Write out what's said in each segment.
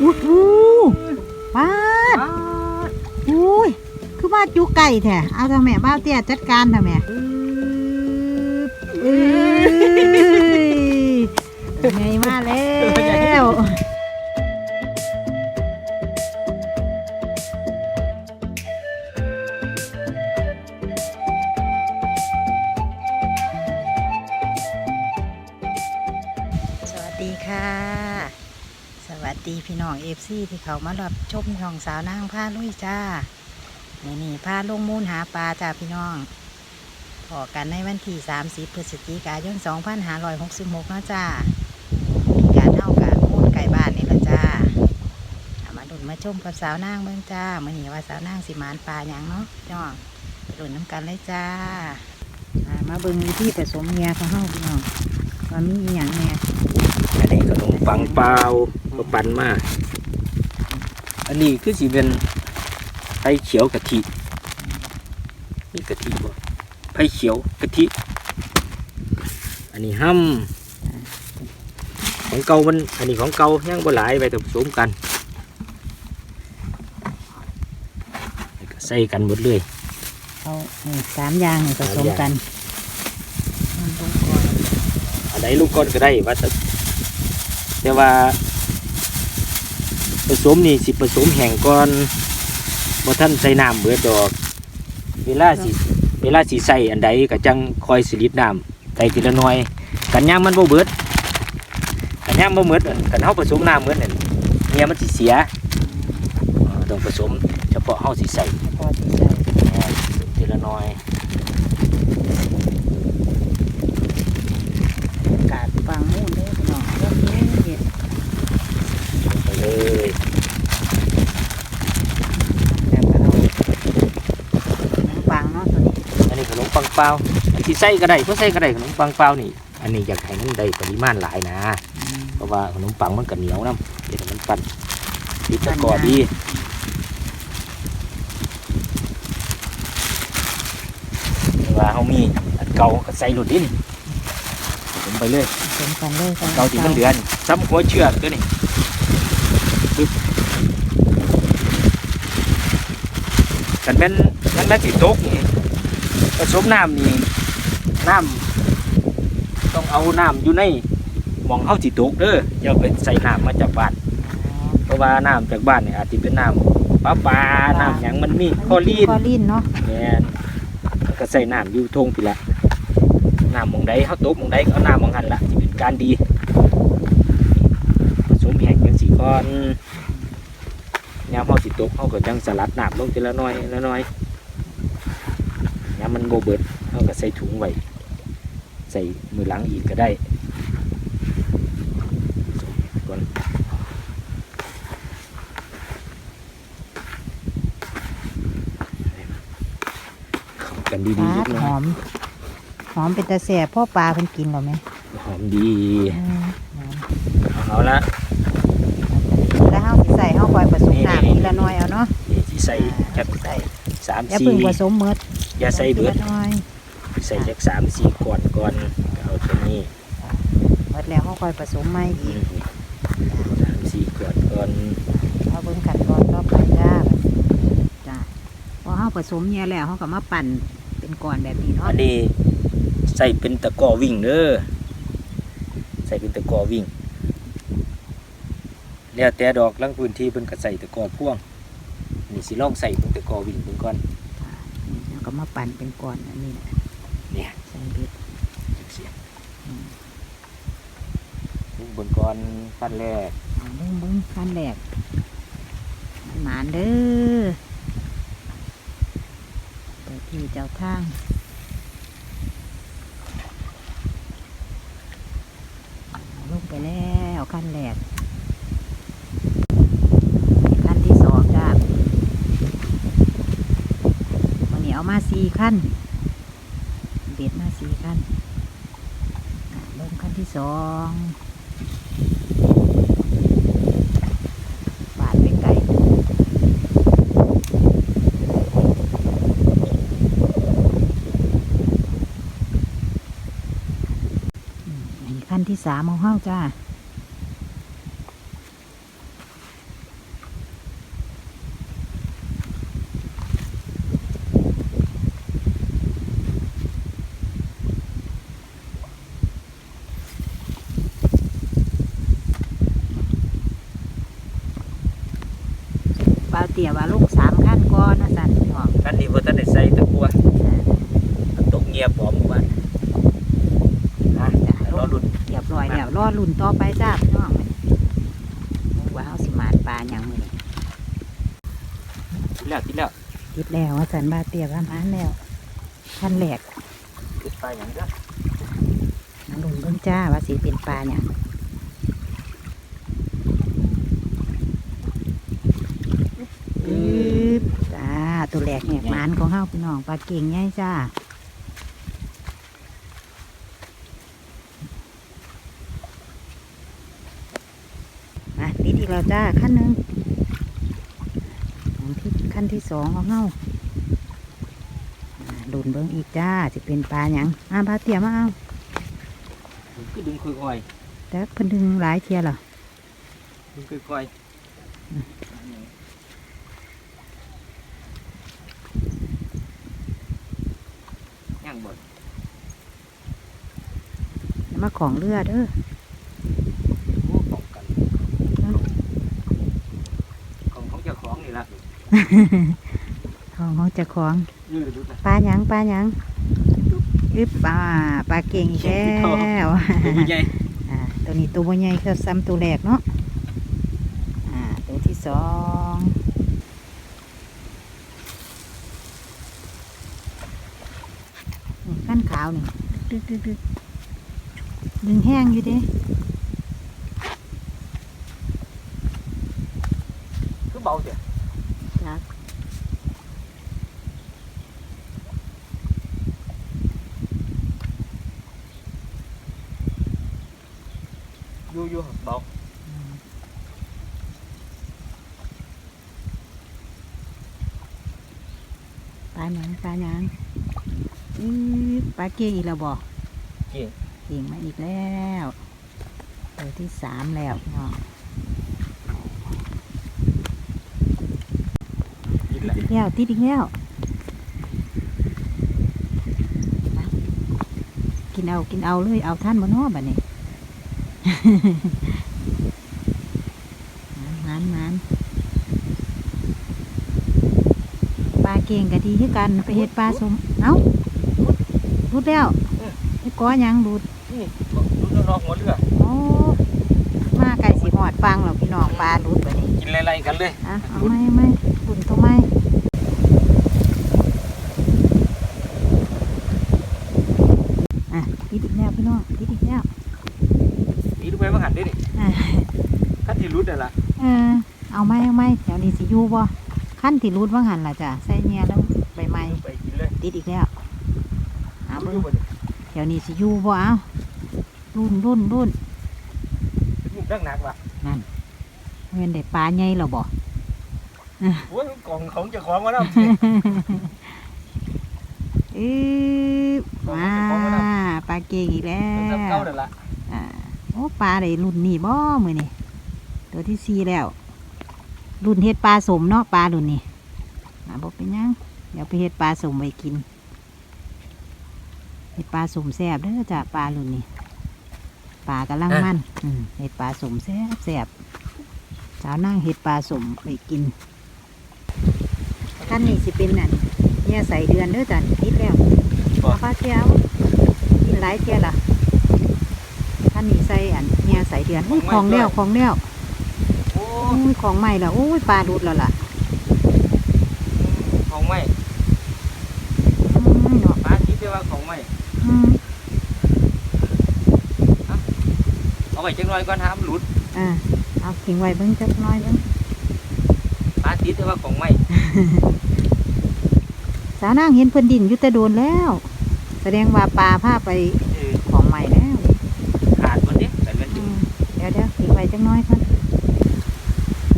อู้หูปาดอุ้ย คือว่าจุไก่แท้เอาทำแม่บ้าวเตี้ยจัดการทำแม่เพี่ที่เขามารับชมช่องสาวนางผ้าลุยจ้านี่นี่ผ้าลงมูลหาปลาจ้าพี่น้องพอกันในวันที่ 30พฤศจิกายน2566นาะจ้ามีการเท่ากับมูลไก่บ้านนี่ละจ้าเอามาดุนมาชมกับสาวนางเมืองจ้ามื่อนี้ว่าสาวนางสิมานปลาอย่างเนาะพี่น้องดุนน้ำกันเลยจ้าอ่ามาเบิ่งวิธีผสมเมียของเฮาพี่น้องว่ามีอย่างแหน่อันนี้ขนมปังเปล่าก็ปั่นมา อันนี้คือสีเป็นไผ่เขียวกะทินี่กะทิบ่ไผ่เขียวกะทิ อันนี้ห้ำของเก่ามัน อันนี้ของเก่ายังบ่หลายไปผสมกันแล้วก็ใส่กันหมดเลยเอานี่สามอย่างนี่ผสมกันมันลงก่อนอันไหนลูกก้อนก็ได้ว่าแต่แต่ว่าผ สมนี่สิผสมแห้งก่อนบ่ท่านใส่น้ำเบิดดอก เวลาสิเวลาสิใส่อันใดก็จังคอยสิลิดน้ำใส่ทีละหน่อยกันย่างมันบ่เบิดกันย่างบ่เบิดอะกันเฮาผสมน้ำเบิดนั่นเนี่ยมันสิเสียเออต้องผสมเฉพาะเฮาสิใส่พอที่ใส่อ่าผสมทีละหน่อย กาดฟังมูนเด้อพี่น้องเรื่องนี้เห็ด ไปเลย แบบเอาน้ำปังเนาะตัวนี้ อันนี้ขนมปังเป ล่าอันที่ใส่ก็ได้เพื่อใส่ก็ได้ขนมปังเปล่านี่ อันนี้อยากให้มันได้ปริมาณหลายนะ เพราะว่าขนมปังมันก็เหนียวน้ำเดี๋ยวมันปั่นติดตะกร้อดีเวลาเขามีอันเก่าก็ใส่หลุดดินผมไปเลยผสมกันเลยเก่าที่มันเหลือนี่ซ้ำหัวเชือกตัวนี้ปึ๊บกันเป็นกันแม่นติดตกนี่ ผสมน้ำนี่น้ำต้องเอาน้ำอยู่ในหมองเอาติตกเด้ออย่าไปใส่น้ำมาจากบ้านเพราะว่าน้ำจากบ้านเนี่ยอาจจะเป็นน้ำปลาปลาน้ำหยังมันมีคลอรีนคอลีนเนาะแม่นมันก็ใส่น้ำอยู่ทงไปละน้ำหมองใดเขาตกหมองใดก็เอาน้ำหมองหันละจะเป็นการดีผสมแห้งยังสีก้อนยามเขาสิตกเขาก็จังสลัดน้ำลงทีละน้อยละน้อย ยามมันโบเบิดเขาก็ใส่ถุงไว้ใส่มือหลังอีกก็ได้ผสมก่อนเข้ากันดีๆปานิดดหน่หออยมหอมเป็นตาแสบพ่อปลาเพิ่นกินหรอไหมหอมดีอืมหอมเอาละแล้วเฮาสิใส่เฮาคอยผสมน้ำทีละน้อยเอาเนาะนี่สิใส่จักใส่สามอย่าสี่เพิ่งผสมเมิด อย่าใส่เบิดทีละน้อยใส่จักสามสี่ก่อนก่อนก็เอาตัวนี้เมิดแล้วเฮาคอยผสมใหม่อือีกมสามสี่ก่อนก่อนเอาเบิ่งขั้นตอนต่อไปจ้าจ้าพอเฮาผสมเนี่ยแล้วเฮาก็มาปั่นเป็นก้อนแบบนี้เนาะอันนี้ใส่เป็นตะกร้อวิ่งเด้อใส่เป็นตะกร้อวิ่ง แล้วแต่ดอกลังพื้นที่เพิ่นก็ใส่ตะกร้อพ่วงนี่สิลองใส่เป็นตะกร้อวิ่งเพิ่นก่อนแล้วก็ มาปั่นเป็นก้อนอันนี้นะเนี่ยใส่เบ็ดจักเสียลูกเบิ่งก่อนขั้นแรกเอาเบิ่งเบิ่งขั้นแรกมันหมานเด้อเปิดที่เจ้าทางลงไปแล้วขั้นแรกขั้นที่สองจ้าวันนี้เอามา สี่ขั้น เบ็ดมาสี่ขั้นลงขั้นที่สองบาดไปไกลอืมอันนี้ขั้นที่สามของเฮาจ้า ปลาเตี๋ย ว่าลูกสามขั้นก้อนนะสันพี่น้องกันนี้บ่ทันได้ใส่ตะกัวตกเงียบพร้อมบ้านอะรอลุ้นเรียบร้อยแล้วรอลุ่นต่อไปจ้าพี่น้องว่าเฮาสิมาปลาอย่างมื้อนี้กินแล้วกินแล้วคิดแล้วว่าสันบาเตียว่ามาแล้วขั้นแรกกินไปหยังเด้อมาลุ่นเบิ่งจ้าว่าสิเป็นปลาอย่างอึ๊บจ้า ตัวแรกเนี่ยหมานของเฮาพี่น้องปลาเก่งใหญ่จ้าอะติดอีกแล้วจ้าขั้นหนึ่งอันที่ขั้นที่สองของเฮาอ่าดุนเบิ้งอีกจ้าจะเป็นปลาหยังอ่าปลาเตี่ยมาเอาคือดึงค่อยแต่เพิ่นดึงหลายเทียเหรอๆดึงค่อยๆ ยังบ่อย่ามาของเลือเด้อโอ้ป้องกันของของเจ้าของนี่ล่ะของของเจะของเออดูนะปลาหยังปลาหยังอึบปลาปลาเก่งอีกแล้วตัวใหญ่อ่าตัวนี้ตัวบ่ใหญ่คือซ้ำตัวแรกเนาะอ่าตัวที่สองนี่ขั้นขาวนี่ ดึกดึกดึกดึงแห้งอยู่เด้คือเบาเสียจ้ะอยู่อยู่เบาปลาหยังปลาหยังอื้อปลาเก่งอีกแล้วบ่เก่ งเก่งมาอีกแล้วตัวที่สามแล้วเนาะกินแหละติดแล้วติดอีกแล้วมากินเอากินเอาเลยเอาท่านบนนอบัดนี้มันมันมันปลาเก่งก็ดีคือกันไปเฮ็ดปลาสมเอ้ารุดแล้วไอ้ ก้อหยังรุดนี่ดูน้องหัวเรือโอ้มาไก่สีหอดฟังเราพี่น้องปลารุดบัดนี้กินไล่ๆกันเลยอะเอาไม่ไม่บุญตัวไม่อะติดอีกแล้วพี่น้องติดอีกแล้วนี่ดูไปว่าหันได้ดิอะขั้นที่รุดน่ะล่ะเออเอาไม่เอาไม่เดี๋ยวนี้สิอยู่บ่ขั้นที่รูดว่างหันล่ะจ้ะใส่เงียแล้วใบไม้ไปกินเลยติดอีกแล้วเอาดูเบิ่ง บ่ดิเดี๋ยวนี้สิอยู่บ่เอารุ่นรุ่นรุ่นเป็นมุกดักหนักว่ะเงินได้ปลาใหญ่แล้วบ่โอ้ยกล่องของเจ้าของมาแล้วเอ๊ะมาปลาเก่งอีกแล้มันซ้ำเก่าวนั่นล่ะอ่าโอ้ปลาได้รุ่นนี่บ่มือนี่ตัวที่สี่แล้ว รุ่นเฮ็ดปลาสมเนาะปลารุ่นนี้อ่าบอกเป็นหยังเดี๋ยวไปเฮ็ดปลาสมไว้กิน เฮ็ดปลาสมแซ่บเด้อจ้ะปลารุ่นนี้ปลากำลังมันอืมเฮ็ดปลาสมแซ่บแซ่บสาวนั่งเฮ็ดปลาสมไว้กินขั้นนี้สิเป็นนั่นเนี่ยใส่เดือนเด้อจ้ะติดแล้วเอาปลาเจียวกินหลายเจียล่ะท่านนี้ใส่อันเนี่ยใส่เดือนอุ้ยของแล้วของแล้วโอ้อุ้ยของใหม่แล้วอุ้ยปลาดูดแล้วล่ะของไม่อืมเนาะปลาคิดได้ว่าของไม่อืม เอาไว้จังน้อยก่อนห้ามหลุดอ่าเอาทิ้งไว้เบิ้งจักหน้อยเบิ้งปลาคิดได้ว่าของไม่สาวนางเห็นเพิ่นดินอยู่แต่โดนแล้ว แสดงว่าปลาพาไปเออของใหม่แล้วขาดมันดิแต่มันอืมเดี๋ยวเดี๋ยวทิ้งไว้จักหน้อยก่อน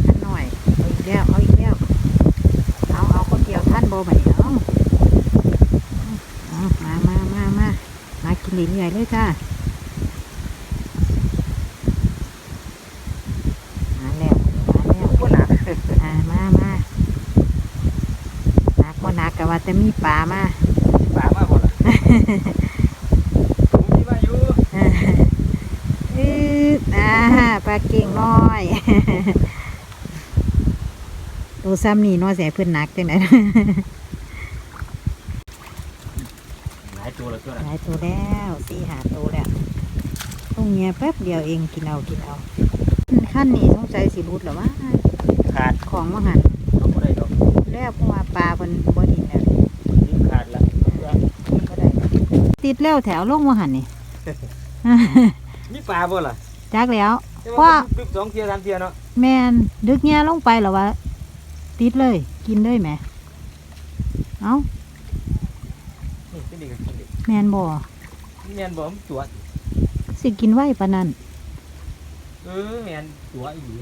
อันหน่อยเอาอีกแล้วเอาอีกแล้วเอาเอาคนเดียวท่านโบบัดนี้เอาเอามามามามามากิน เรื่อยๆเลยจ้ามาแล้วมาแล้วก็หนักอ่ามามานักว่านักกะว่าจะมีปลามาปลามาหมดละผมมีมาอยู่อ่าอื้ออ่าปลาเก่งน้อยตตัวซ้ำนี่เน้อแสเพื่อนหนักจังไหน หลายตัวแล้วตัว หลายตัวแล้วสี่หาตัวแล้วตรง เนี้ยแป๊บเดียวเองกินเอากินเอาขั้นนี้ต้องใจสิรุดหรอวะขาดของว่าหันเอาบ่ได้ดอกแล้วเพราะว่าปลาเพิ่นบ่ดินแล้วนี่ขาดละบ่ได้ติดแล้วแถวลงว่าหันนี่มีปลาบ่ล่ะจักแล้วแต่ว่าดึกสองเทียสามเทียเนาะแมนดึกเงี้ยลงไปเหรอวะติดเลย กินเลยแหมเอ้านี่เป็นดีกับกินดิแมนบ่แม่นบ่มันตัว สิกินไว้ปานนั้นเออแม่นตัวอีหลี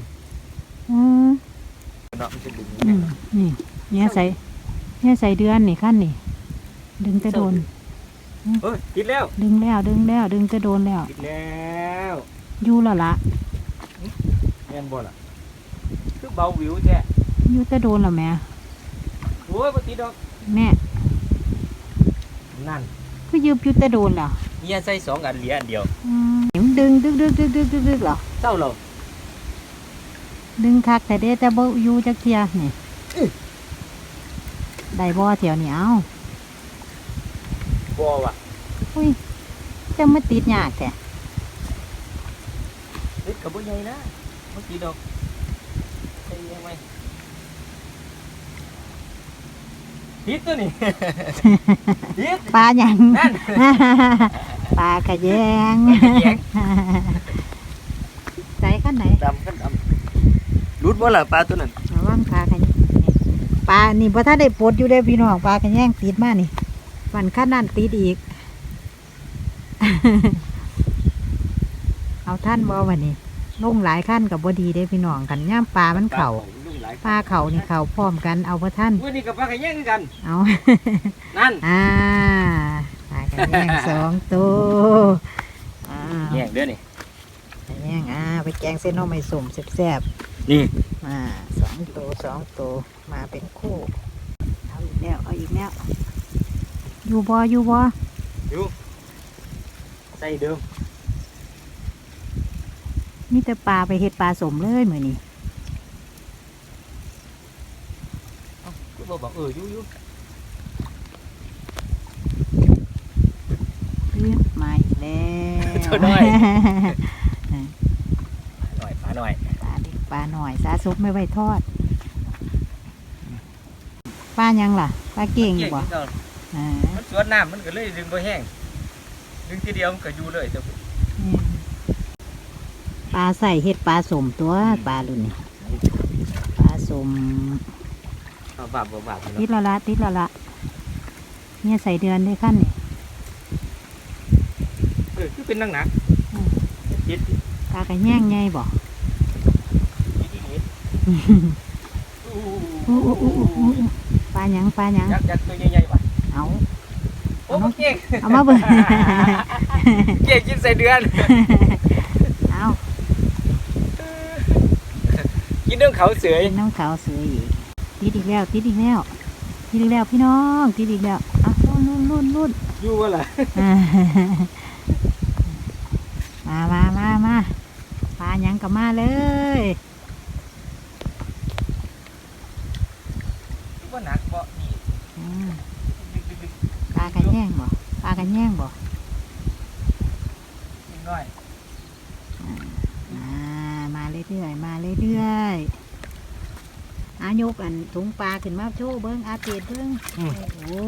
อืมเนาะมันจะดึงอืมนี่เนี่ยใส่เนี่ยใส่เดือนนี่ขั้นนี่ ดึงแต่โดนเฮ้ยติดแล้วดึงแล้วดึงแล้ว ดึงแต่โดนแล้วติดแล้วอยู่แล้วละแม่นบ่ล่ะคือเบาวิวแท้อยู่แต่โดนแล้วแหม่โอ้ยบ่ติดดอกแม่นั่นก็ยืบอยู่แต่โดนแล้วเฮียใส่สองอันเหลียอันเดียว อืม ดึงดึงดึงดึงดึงดึงดึงหรอเศร้าเราดึงคักแต่เด้แต่บ่อยู่จักเทียนี่ได้บ่เถียวนี่เอาบ่ว่ะอุ้ยจะมาติดยากแท้ติดกับบ่ใหญ่นะบ่ติดดอกใส่ยังไงติดตัวนี่ติดปลาหยังนั่น ปลากระแยงปลากระแยงใส่ขั้นไหนดำกันดำรุดบ่ล่ะปลาตัวนั้นระวังปลากระแยงปลานี่พอถ้าได้ปลดอยู่ได้อพี่น้องปลากระแยงติดมานี่วันขั้นนั้นติดอีก เอาท่านบ่วันนี้ลงหลายขั้นกับบ่ดีได้อพี่น้องกันย่ามปลามันเข่าลูกหลายปลาเข่านี่เข่าพร้อมกันเอาพระท่านวันนี้กับปลากระแยงคือกัน เอานั่นอ่าปลากระ แยงสองตัวอ่าแยงเด้อนี่กระแยงอ่าไปแกงเส้นหน้อไม่สมแซ่บนี่ๆอ่าสองตัวสองตัวมาเป็นคู่เอาอีกแล้วเอาอีกแล้วอยู่บ่อยู่บ่อยู่ใส่เดิมมีแต่ปลาไปเห็ดปลาสมเลยเหมือนนี้เอ้าก็บ่บอกเอออยู่อยู่ เรียบมาอีกแล้ว ตัวน้อยหน่อยปลาหน่อยปลาเด็กปลาหน่อยซาซุปไม่ไว้ทอดปลายังล่ะปลาเก่งอยู่บ่เก่งอ่ามันสวนน้ำมันก็เลยดึงบ่แห้งดึงทีเดียวมันก็อยู่เลยแต่ปลาใส่เห็ดปลาสมตัวปลาลุ่นนี่ปลาสมเอาบาบบ่บาบติดและละติดและละเนี่ยใส่เดือนด้วยขั้นนี่เออคือเป็นนังหนักจิตปลากระแย่งไงบ่จิตอีกอู้อู้อู้อู้อู้ปลาหยังปลาหยังยักษ์ยักษ์ตัวใหญ่ๆว่ะเอาโอ้มันเก่งเอามาเบิ่งเก่งกินใส่เดือนเอากินเรื่องเขาเสือเป็นน้องขาวเสืออีกติดอีกแล้วติดอีกแล้วติดอีกแล้วพี่น้องติดอีกแล้วอะรุ่นรุ่นรุ่นรุ่นอยู่ว่าล่ะอ่า มามามามาปลาหยังก็มาเลยว่าหนักบ่นี่ปลากระแย่งบ่ปลากระแย่งบ่นิดหน่อยอ่ามาเรื่อยๆมาเรื่อยๆอายุกันถุงปลาขึ้นมาโชว์เบิ้งอาเปียเบิ้งอืมโอ้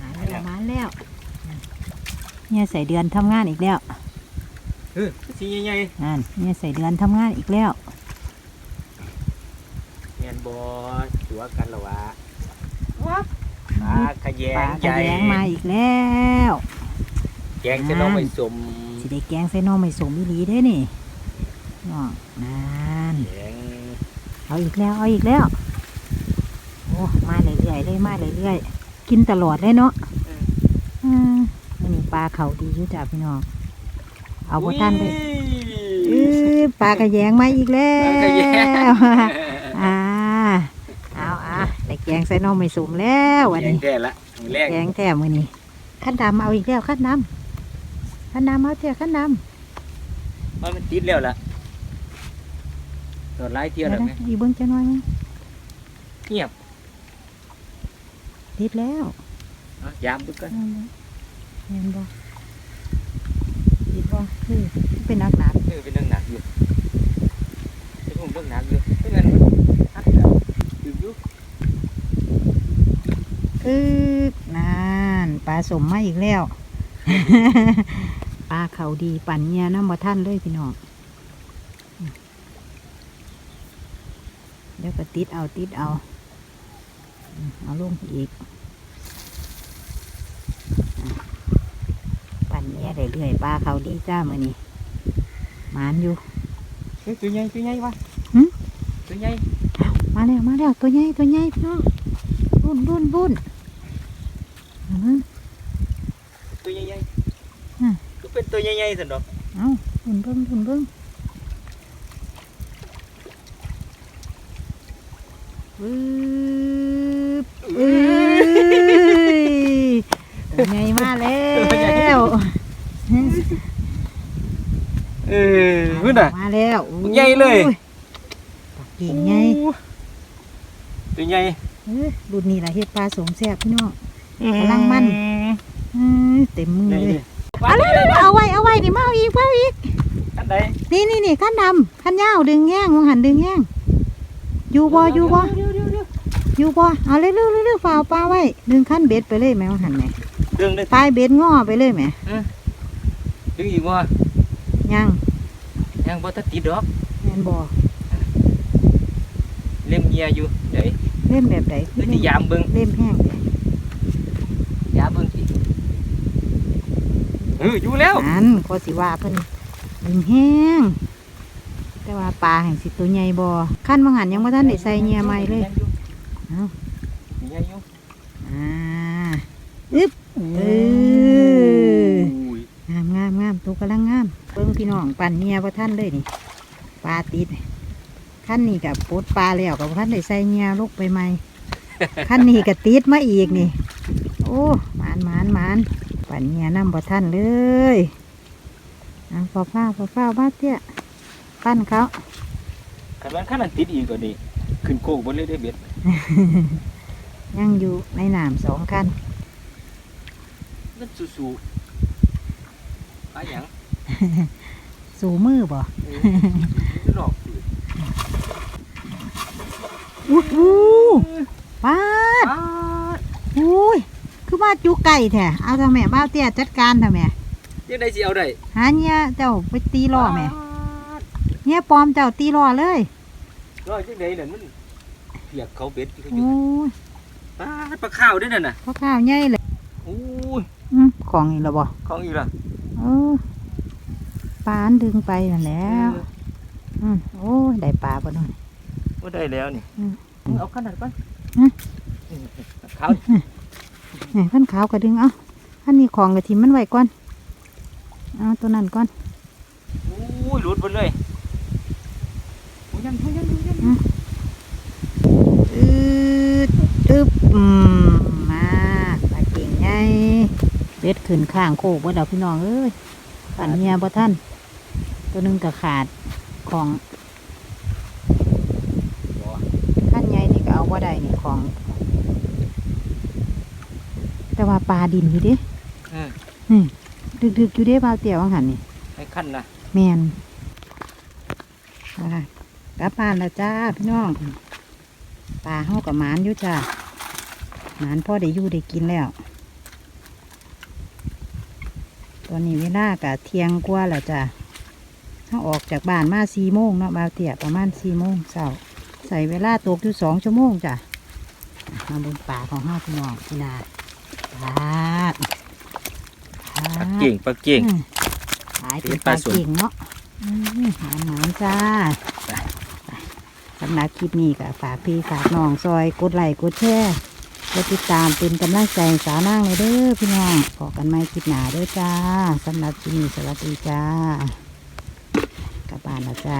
มาแล้วมาแล้ว เนี่ยใส่เดือนทำงานอีกแล้วเออสีใหญ่นั่นเนี่ยใส่เดือนทำงานอีกแล้วๆเงียนบ่ตัวกันละวะว้าปลาขะแยปงลากใหระญ่แยงมาอีกแล้วแกงจะน้องไปสมสิได้แกงใส่หน้องไม่สมอีหลีได้นี่น้องนั่นแกงเอาอีกแล้วเอาอีกแล้วโอ้มาเรื่อยๆเลยมาเรื่อยๆกินตลอดเลยเนาะอืมอันนี้ ปลาเขาดีอยู่จ้ะพี่น้อง เอาพอท่านไปอุ้เอ้ยยปลากระแยงมาอีกแล้ปลากระแยงวอ่าเอาอะได้แกงใส่หน้องไม่สมแล้ววันแกงนี้แก่ละมื้อแรกแกงแท้มือนี้ขั้นดำเอาอีกแล้วขั้นดำขั้นดำเอาเถอะขั้นดมันมันติดแล้วล่ะตัวไล่ำเที่ยวเดี๋แล้ยววไหมนะอีเบิ้งจะน้อยมั้งเงียบติดแล้วอะยามดูกัน เห็นบ่ติดบ่คือเป็นนักหนาเออเป็นเรื่องหนักอยู่เป็นผมเรื่องหนักอยู่เป็นเงินฮัดแล้วอยู่อยู่คือนานปลาสมมาอีกแล้วปลาเขาดีปั่นเงียน้ำบ่ท่านเลยพี่น้องเดี๋ยวก็ติดเอาติดเอาอืมเอาลงอีกอะปั่น เงียเรื่อยๆปลาเขาดีจ้ามือนี้หมานอยู่เฮ้ยตัวใหญ่ตัวใหญ่วะหึตัวใหญ่มาแล้วมาแล้วตัวใหญ่ตัวใหญ่พี่น้องรุ่นรุ่นรุ่นเอามาตัวใหญ่ใหญ่อืมก็เป็นตัวใหญ่ๆสันดอกเอารุ่นเบิ้งรุ่นเบิ้งวืบเอ้ยตัวใหญ่มาแล้ว เออนู่นน่ะ มาแล้วใหญ่เลยโอ้ปากกิ่งใหญ่ตัวใหญ่เอ้ยรุ่นนี้ล่ะเฮ็ดปลาสมแซ่บพี่น้อง กำลังมัน เอ้ยเต็มมือใหญ่เลเลยยเอาเลยเลยเอาไว้เอาไว้นี่มาเอาอีกมาเอาอีก อันใดนี่นี่นี่ขั้นดำขั้นยาวดึงแย่งมองหันดึงแย่งอยู่บ่อยู่บ่เดี๋วเดี๋ยวเดี๋ยวอยู่บ่เอาเร็วเร็วเร็วเร็วฝ่าเอาปลาไว้ดึงขั้นเบ็ดไปเลยแม่มองหันแหม่เรื่องได้ปลายเบ็ดง้อไปเลยแหม่ดึงอีกว่า ยังยังบ่ทันติดดอกแม่นบ่เล่มเงียอยู่เดี๋ยวเล่มแบบไหนเดี๋ยวจะยามเบิ่งเล่มแห้งเด้ยามเบิ่งสิเอออยู่แล้วอันก็สิว่าเพิ่นดึงแห้งแต่ว่าปลาแห่งสิตัวใหญ่บ่ขั้นมองหันยังบ่ทันได้ใส่เหงียใหม่เลยเอ้าใหญ่อยู่อ่าอึ๊บเออ อุ้ย งามงามงามตัวกำลังงามเบิ่งพี่น้ องปั่นเงียบ่ท่านเลยนี่ปลาติดขั้นนี้กับปลดปลาแล้วกับท่านได้ใส่เงียลกไปใหม่ขั้นนี้กับติดมาอีกนี่ โอ้หมานหมานหมานปั่นเงียน้ำบ่ท่านเลยอะพอฟ้าพอฟ้าบ้าเตี้ยปั้นเขาคันว่าคันนั้นติดอีกก็ดีขึ้นโคกบ่เลยได้เบ็ดยังอยู่ในน้ำสองคันมันสู้ๆปลาหยัง สู่มือบ่เอออยู่นอกสิอู้หูป้าดปลาอุ้ยคือว่าจุไก่แท้เอาทำแม่บ้าวเตี้ยจัดการทำแม่จังได๋สิเอาได้หาเนี่ยเจ้าไปตีล้อแม่ปลาเนี่ยปลอมเจ้าตีล้อเลยร้อยจังได๋นั่นมันเปียกเขาเบ็ดอยู่โอ้ยปลาปลาข้าวด้วยนั่นน่ะพ่อข้าวใหญ่เลยโอ้ยอืมของอีกแล้วบ่ของอีกล่ะเออ ปลาอันดึงไปนั่นแหล้วอืมโอ้ยได้ปลาบ่น้อยบ่ได้แล้วนี่อืมเอาขนาดก่อนอืมขาวนี่ขั้นขาวก็ดึงเอาขั้นนี้ของกระทิมมันไว้ก่อนเอาตัวนั้นก่อนโอ้ยหลุดหมดเลยโอ้ยยังโอ้ยยังโอ้ยยังอืดอึบอืมมาปลาเก่งใหญ่เบ็ดขึ้นข้างโคกบ่ดอกพี่น้องเอ้ยปั่นเมียบ่ท่าน ตัวหนึงก็ขาดของบ่ขั้นใหญ่นี่ก็เอาว่าได้นี่ของ แต่ว่าปลาดินอยู่เดิเออดึกๆอยู่เด้ปลาเตี่ยววังหันนี่ให้ขั้นนะแมนอ่ากลับบ้านแล้วจ้าพี่น้องปลาเฮากับหมานอยู่จ้าหมานพ่อได้อยู่ได้กินแล้ว ตอนนี้เวลากะเที่ยงกว่าแล้วจ้า เฮาออกจากบ้านมาสี่โมงเนาะบาวเตี่ยประมาณสี่โมงเช้าใส่เวลาตกอยู่สองชั่วโมงจ้ะมาบนป่าของเฮาพี่น้องพี่นาปลาดปลาปลาดเก่งปลาเก่งอืมขายเป็นปลาเก่งเนาะอืมหานหมานจ้าไปไปสำหรับคลิปนี้ก็ฝากพี่ฝากน้องซอยกดไลค์กดแชร์กดติดตามเป็นกำลังใจให้สาวนางเลยเด้อพี่น้องขอกันไม่คลิปหนาเด้อจ้าสำหรับคลิปนี้สวัสดีจ้า กลับบ้านแล้วจ้า